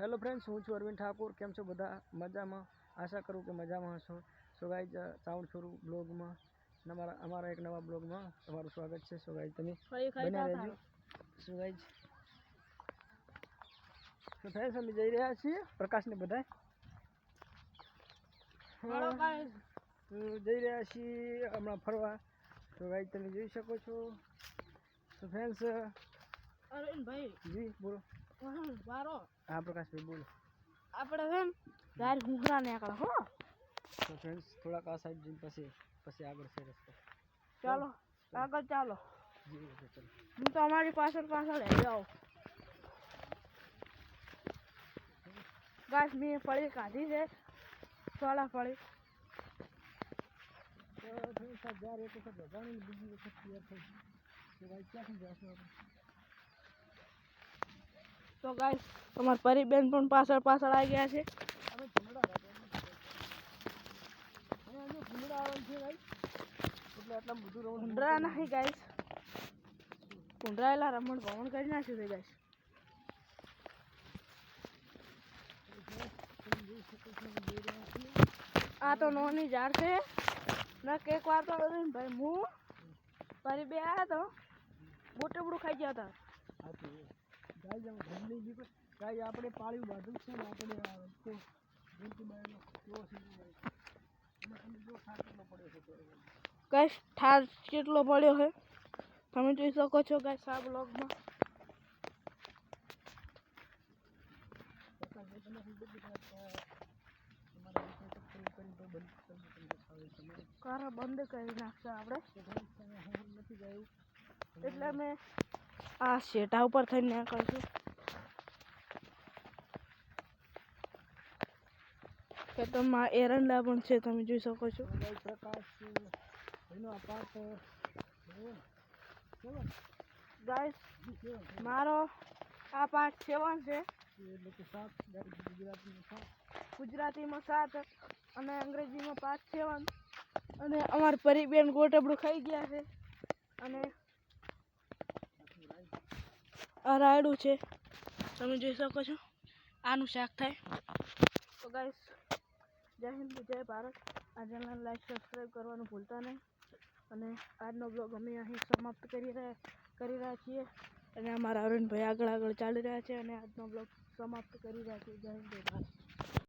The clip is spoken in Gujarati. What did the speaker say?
હેલો ફ્રેન્ડ્સ હું છું અરવિંદ ઠાકોર. કેમ છો બધા? મજામાં? આશા કરું કે મજામાં હશો. સો ગાઈઝ છોરું બ્લોગમાં અમારા અમારા એક નવા બ્લોગમાં તમારું સ્વાગત છે. સો ગાઈઝ તમે બન્યા રહેજો. સો ગાઈઝ તો ફ્રેન્ડ્સ અમે જઈ રહ્યા છીએ પ્રકાશને બધા તો જઈ રહ્યા છીએ હમણાં ફરવા. તો ગાઈઝ તમે જોઈ શકો છો. તો ફ્રેન્ડ્સ અરવિંદભાઈ. જી બોલો. વારો. હા પ્રકાશભાઈ બોલો. આપણે છે ને ગાડી ઘૂંઘરા નીકળે હો. તો ફ્રેન્ડ્સ થોડાક આ સાઈડ જઈને પછી પછી આગળ છે રસ્તો. ચાલો આગળ ચાલો. હું તો અમારી પાછળ પાછળ લઈ જાઉં. ગાય મેં ફળી કાઢી છે. સોળા ફળી. તો એક વખત ભગાણી બીજી વખત તૈયાર થઈ. ક્યાંથી જશું આપણે? તો ગાય તમારા પરીબેન પણ પાછળ પાછળ આવી ગયા છે. કુંડરા નહીં ગાઈસ કુંડરાયેલા રમણ ભવન કરી નાખ્યું છે ગાય આ તો નોની ઝાડ છે. ના કેક વાર તો ભાઈ, હું પરી બે આવ્યા તો બોટે ખાઈ ગયા હતા. ગાય ગાય આપણે પાળ્યું બાંધું છે ને આપણે તો બાયનો કેવો ગાઈસ ઠાર કેટલો પડ્યો છે તમે જોઈ શકો છો ગાઈસ આ બ્લોગમાં. કરી બંધ કરી નાખશે આપણે. ગયું. એટલે મેં આ શેટા ઉપર થઈને નીકળશું. ખેતરમાં એરંડા પણ છે તમે જોઈ શકો છો. ગાઈસ મારો આ પાઠ સેવન છે. ગુજરાતીમાં સાત અને અંગ્રેજીમાં પાંચ સેવન અને અમારા પરિબેન ગોટબડું ખાઈ ગયા છે. અને આ રાયડું છે. તમે જોઈ શકો છો. આનું શાક થાય. તો ગાઈસ જય હિન્દ, જય ભારત. આ ચેનલ લાઈક સબસ્ક્રાઈબ કરવાનું ભૂલતા નહીં. અને આજનો બ્લોગ અમે અહીં સમાપ્ત કરી રહ્યા કરી રહ્યા છીએ. અને અમારા અરુણભાઈ આગળ આગળ ચાલી રહ્યા છે અને આજનો બ્લોગ સમાપ્ત કરી રહ્યા છીએ. જય હિન્દ, જય ભારત.